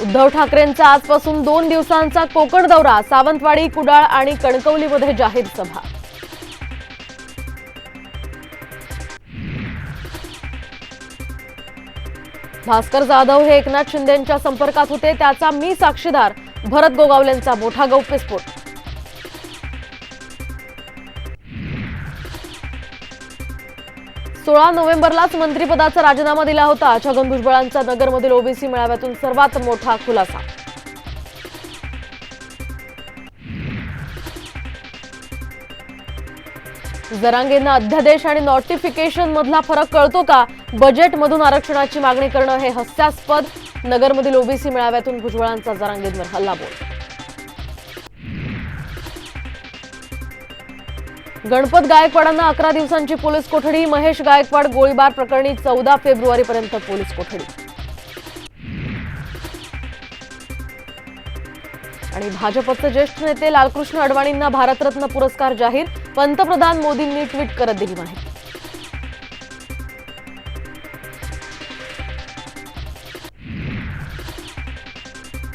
उद्धव ठाकरेंचा आजपासून दोन दिवसांचा कोकण दौरा सावंतवाडी कुडाळ आणि कणकवलीमध्ये जाहीर सभा. भास्कर जाधव हे एकनाथ शिंदेंच्या संपर्कात होते त्याचा मी साक्षीदार भरत गोगावलेंचा मोठा गौप्यस्फोट. सोळा नोव्हेंबरलाच मंत्रिपदाचा राजीनामा दिला होता. छगन भुजबळांचा नगरमधील ओबीसी मेळाव्यातून सर्वात मोठा खुलासा. जरांगेंना अध्यादेश आणि नोटिफिकेशन मधला फरक कळतो का? बजेटमधून आरक्षणाची मागणी करणं हे हास्यास्पद. नगरमधील ओबीसी मेळाव्यातून भुजबळांचा जरांगेंवर हल्लाबोल. गणपत गायकवाडांना अकरा दिवसांची पोलीस कोठडी महेश गायकवाड गोळीबार प्रकरणी चौदा फेब्रुवारीपर्यंत पोलीस कोठडी. आणि भाजपचे ज्येष्ठ नेते लालकृष्ण अडवाणींना भारतरत्न पुरस्कार जाहीर पंतप्रधान मोदींनी ट्विट करत दिली माहिती.